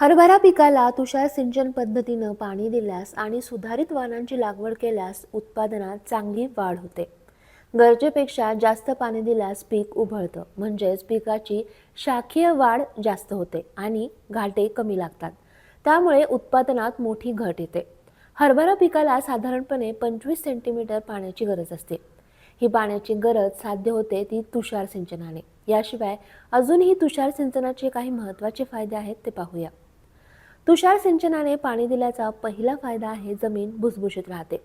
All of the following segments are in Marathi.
हरभरा पिकाला तुषार सिंचन पद्धतीनं पाणी दिल्यास आणि सुधारित वाणांची लागवड केल्यास उत्पादनात चांगली वाढ होते. गरजेपेक्षा जास्त पाणी दिल्यास पीक उभळतं म्हणजेच पिकाची शाखीय वाढ जास्त होते आणि घाटे कमी लागतात. त्यामुळे उत्पादनात मोठी घट येते. हरभरा पिकाला साधारणपणे पंचवीस सेंटीमीटर पाण्याची गरज असते. ही पाण्याची गरज साध्य होते ती तुषार सिंचनाने. याशिवाय अजूनही तुषार सिंचनाचे काही महत्त्वाचे फायदे आहेत ते पाहूया. तुषार सिंचनाने पाणी दिल्याचा पहिला फायदा आहे जमीन भुसभुशीत राहते.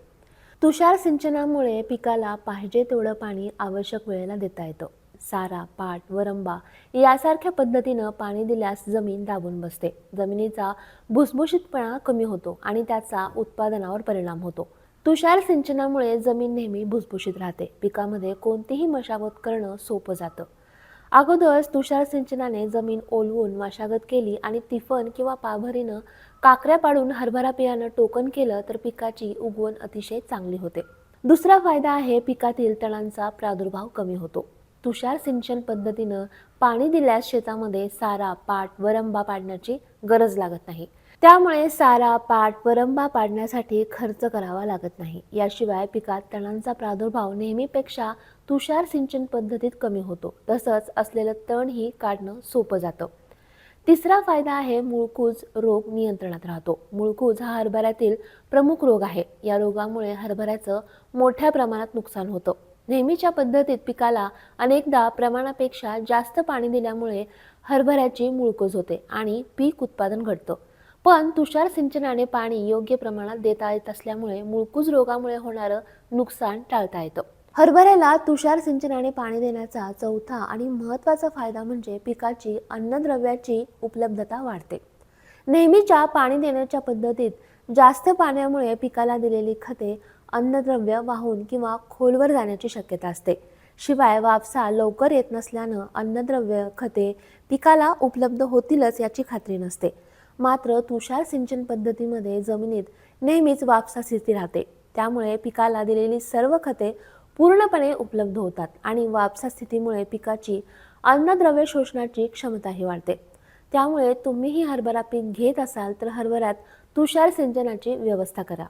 तुषार सिंचनामुळे पिकाला पाहिजे तेवढं पाणी आवश्यक वेळेला देता येतं. सारा पाट वरंबा यासारख्या पद्धतीनं पाणी दिल्यास जमीन दाबून बसते. जमिनीचा भुसभुशीतपणा कमी होतो आणि त्याचा उत्पादनावर परिणाम होतो. तुषार सिंचनामुळे जमीन नेहमी भुसभुशीत राहते. पिकामध्ये कोणतीही मशागत करणं सोपं जातं. अगोदरच तुषार सिंचनाने जमीन ओलवून मशागत केली आणि तिफन किंवा पाभरीनं काकऱ्या पाडून हरभरा बियाणं टोकन केलं तर पिकाची उगवण अतिशय चांगली होते. दुसरा फायदा आहे पिकातील तणांचा प्रादुर्भाव कमी होतो. तुषार सिंचन पद्धतीनं पाणी दिल्यास शेतामध्ये सारा पाट वरंबा पाडण्याची गरज लागत नाही. त्यामुळे सारा पाट वरंबा पाडण्यासाठी खर्च करावा लागत नाही. याशिवाय पिकात तणांचा प्रादुर्भाव नेहमीपेक्षा तुषार सिंचन पद्धतीत कमी होतो. तसंच असलेलं तणही काढणं सोपं जातं. तिसरा फायदा आहे मुळकूज रोग नियंत्रणात राहतो. मुळकूज हा हरभऱ्यातील प्रमुख रोग आहे. या रोगामुळे हरभऱ्याचं मोठ्या प्रमाणात नुकसान होतं. नेहमीच्या पद्धतीत पिकाला अनेकदा प्रमाणापेक्षा जास्त पाणी दिल्यामुळे हरभऱ्याची मुळकूज होते आणि पीक उत्पादन घटतं. पण तुषार सिंचनाने पाणी योग्य प्रमाणात देता येत असल्यामुळे मुळकूज रोगामुळे होणारं नुकसान टाळता येतं. हरभऱ्याला तुषार सिंचनाने पाणी देण्याचा चौथा आणि महत्त्वाचा फायदा म्हणजे पिकाची अन्नद्रव्याची उपलब्धता वाढते. नेहमीच्या पाणी देण्याच्या पद्धतीत जास्त पाण्यामुळे पिकाला दिलेली खते अन्नद्रव्य वाहून किंवा खोलवर जाण्याची शक्यता असते. शिवाय वापसा लवकर येत नसल्यानं अन्नद्रव्य खते पिकाला उपलब्ध होतीलच याची खात्री नसते. मात्र तुषार सिंचन पद्धतीमध्ये जमिनीत नेहमीच वापसा स्थिती राहते. त्यामुळे पिकाला दिलेली सर्व खते पूर्णपणे उपलब्ध होतात आणि वापसा स्थितीमुळे पिकाची अन्नद्रव्य शोषणाची क्षमताही वाढते. त्यामुळे तुम्हीही हरभरा पीक घेत असाल तर हरभऱ्यात तुषार सिंचनाची व्यवस्था करा.